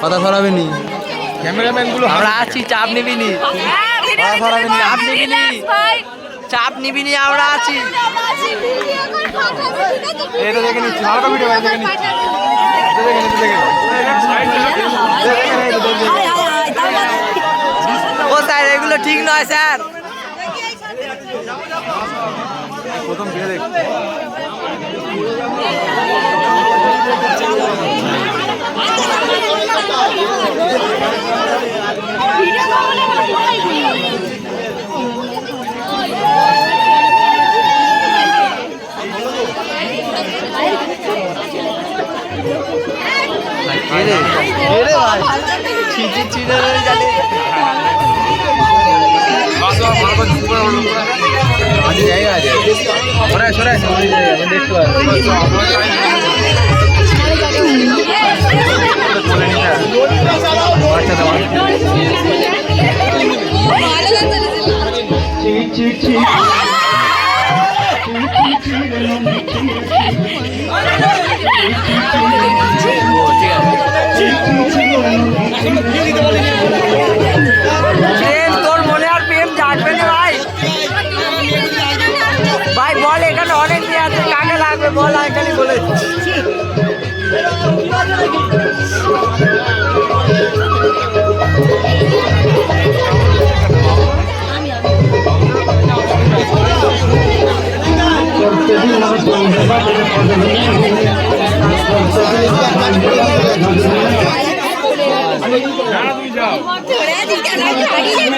কথা সরাবে নি ক্যামেরাম্যানগুলো আমরা আছি চাপ নিবি নি কথা নি চাপ নিবি নি চাপ নিবি নি আমরা আছি। এটা দেখে নিচ্ছি হালকা ভিডিও দেখে নিচ্ছি। ও স্যার এগুলো ঠিক নয় স্যার। প্রথম জায়গা আছে সরাই সরাই দেখতে পারব প্রেম, তোর মনে আর প্রেম জাগবে না ভাই। ভাই, বল, এখানে অনেক মেয়ে আছে, কাকে লাগবে? বল এখানে বলে দাঁড়িয়ে